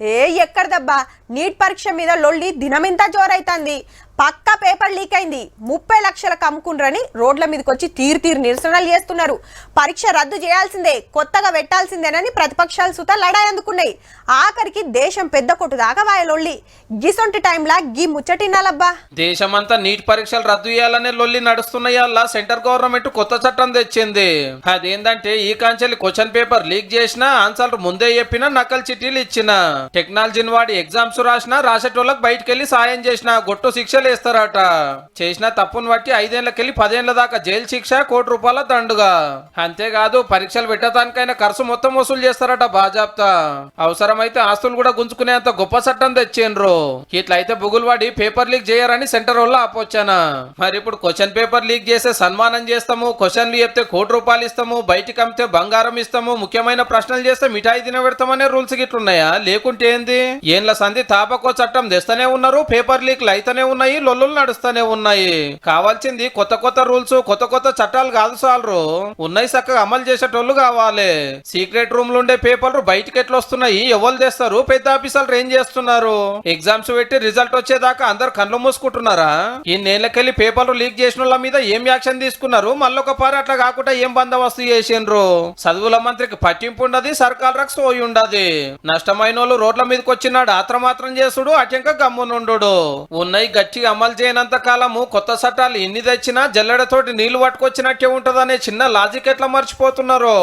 ఏ ఎక్కడదబ్బా? Neat పరీక్ష మీద లొల్లి దినమింత జోరైతుంది. పక్క పేపర్ లీక్ అయింది. ముప్పై లక్షలకు అమ్ముకుండ్రని రోడ్ల మీదకి వచ్చి తీరు తీరు నిరసనలు చేస్తున్నారు. పరీక్ష రద్దు చేయాల్సిందే కొత్తగా పెట్టాల్సిందేనని ప్రతిపక్షాలు సుత లడాయి అందుకున్నాయి ఆఖరికి దేశం పెద్ద కొట్టు దాకా వాయలొల్లి గిసొంటి టైంలా గీ ముచ్చటినాలబ్బా. దేశమంతా నీట్ పరీక్షలు రద్దు చేయాలనే లొల్లి నడుస్తున్నాయల్లా సెంటర్ గవర్నమెంట్ కొత్త చట్టం తెచ్చింది. అదేంటంటే ఈ కాంచెల్లి క్వశ్చన్ పేపర్ లీక్ చేసినా ఆన్సర్లు ముందే చెప్పినా నకల్ చిట్టీలు ఇచ్చిన. టెక్నాలజీని వాడి ఎగ్జామ్స్ రాసినా రాసేటోళ్ళకి బయటకెళ్ళి సాయం చేసిన గొట్టు శిక్షలు వేస్తారట. చేసిన తప్పును బట్టి ఐదేళ్ళకెళ్ళి పదేళ్ళ దాకా జైలు శిక్ష కోటి రూపాయల దండుగా. అంతేకాదు పరీక్షలు పెట్టడానికైనా ఖర్చు మొత్తం వసూలు చేస్తారట బాజాప్తా. అవసరమైతే ఆస్తులు కూడా గుంజుకునేంత గొప్ప చట్టం తెచ్చిండ్రు. ఇట్లయితే బుగులు వాడి పేపర్ లీక్ చేయరని సెంటర్ వల్ల ఆపొచ్చానా. మరి ఇప్పుడు క్వశ్చన్ పేపర్ లీక్ చేస్తే సన్మానం చేస్తాము క్వశ్చన్లు చెప్తే కోటి రూపాయలు ఇస్తాము బయటికి అమ్మితే బంగారం ఇస్తాము ముఖ్యమైన ప్రశ్నలు చేస్తే మిఠాయి తిన పెడతామనే రూల్స్ గిట్లున్నాయా? లేకుంటే ఏంది? ఏండ్ల సంధి తాపకో చట్టం తెస్తూనే ఉన్నారు పేపర్ లీక్లు అయితేనే ఉన్నాయి లొల్లులు నడుస్తూనే ఉన్నాయి. కావాల్సింది కొత్త కొత్త రూల్స్ కొత్త కొత్త చట్టాలు కాదు సాలరు. ఉన్నాయి చక్కగా అమలు చేసేటోళ్ళు కావాలి. సీక్రెట్ రూమ్లో ఉండే పేపర్లు బయటికి ఎట్లా వస్తున్నాయి ఎవరు తెస్తారు? పెద్ద ఆఫీసర్లు ఏం చేస్తున్నారు? ఎగ్జామ్స్ పెట్టి రిజల్ట్ వచ్చేదాకా అందరు కళ్ళు మూసుకుంటున్నారా? ఈ నేలకెళ్ళి పేపర్లు లీక్ చేసిన వాళ్ళ మీద ఏం యాక్షన్ తీసుకున్నారు? మళ్ళొక పారి అట్లా కాకుండా ఏం బందోబస్తు చేసిండ్రు? చదువుల మంత్రికి పట్టింపు ఉండదు సర్కార్ రక్స్ పోయి ఉండదు. నష్టమైన వాళ్ళు రోడ్ల మీదకి వచ్చినాడు ఆత్రమాత్రం చేసుడు అటెంక గమ్మునుండు ఉన్నాయి గట్టిగా అమలు చేయనంత కాలము కొత్త చట్టాలు ఎన్ని తెచ్చినా జల్లెడతోటి నీళ్ళు పట్టుకొచ్చినట్టే ఉంటదనే చిన్న లాజిక్ ఎట్లా మర్చిపోతున్నారో?